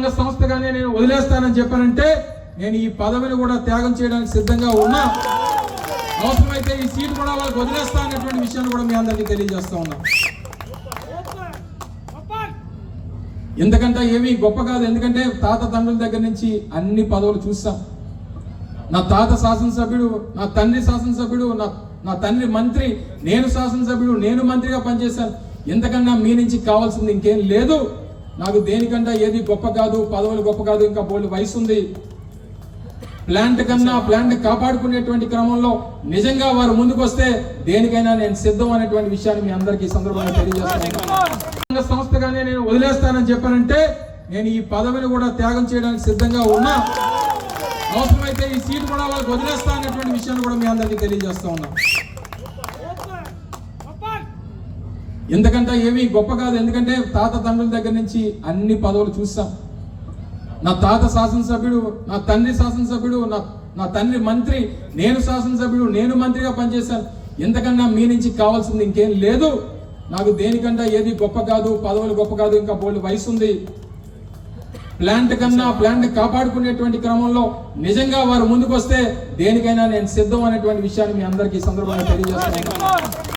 సంస్థగానే నేను వదిలేస్తానని చెప్పానంటే నేను ఈ పదవిని కూడా త్యాగం చేయడానికి సిద్ధంగా ఉన్నా. అవసరమైతే ఈ సీట్ కూడా వాళ్ళకి వదిలేస్తా అనేటువంటి విషయాన్ని కూడా మీ అందరికీ తెలియజేస్తా ఉన్నా. ఎందుకంటే ఏమీ గొప్ప కాదు. ఎందుకంటే తాత తండ్రుల దగ్గర నుంచి అన్ని పదవులు చూసాం నా తాత శాసనసభ్యుడు నా తండ్రి శాసనసభ్యుడు నా నా తండ్రి మంత్రి నేను శాసనసభ్యుడు నేను మంత్రిగా పనిచేశాను. ఎంతకన్నా మీ నుంచి కావాల్సింది ఇంకేం లేదు. నాకు దేనికంటే ఏది గొప్ప కాదు పదవులు గొప్ప కాదు ఇంకా బోల్డ్ వయసు ఉంది ప్లాంట్ కన్నా ప్లాంట్ కాపాడుకునేటువంటి క్రమంలో నిజంగా వారు ముందుకు వస్తే దేనికైనా నేను సిద్ధం అనేటువంటి విషయాన్ని మీ అందరికీ సందర్భంగా తెలియజేస్తాను సంస్థగానే నేను వదిలేస్తానని చెప్పానంటే నేను ఈ పదవిని కూడా త్యాగం చేయడానికి సిద్ధంగా ఉన్నా. అవసరమైతే ఈ సీట్ కూడా వాళ్ళకి వదిలేస్తా అనేటువంటి విషయాన్ని కూడా మీ అందరికీ తెలియజేస్తా ఉన్నా. ఎందుకంటే ఏమీ గొప్ప కాదు. ఎందుకంటే తాత తండ్రుల దగ్గర నుంచి అన్ని పదవులు చూస్తాం. నా తాత శాసనసభ్యుడు నా తండ్రి శాసనసభ్యుడు నా నా తండ్రి మంత్రి నేను శాసనసభ్యుడు నేను మంత్రిగా పనిచేశాను. ఎంతకన్నా మీ నుంచి కావాల్సింది ఇంకేం లేదు. నాకు దేనికన్నా ఏది గొప్ప కాదు పదవులు గొప్ప కాదు ఇంకా బోల్డ్ వయసు ఉంది. ప్లాంట్ కన్నా ప్లాంట్ కాపాడుకునేటువంటి క్రమంలో నిజంగా వారు ముందుకు వస్తే దేనికైనా నేను సిద్ధం అనేటువంటి విషయాన్ని మీ అందరికీ సందర్భంగా తెలియజేస్తాను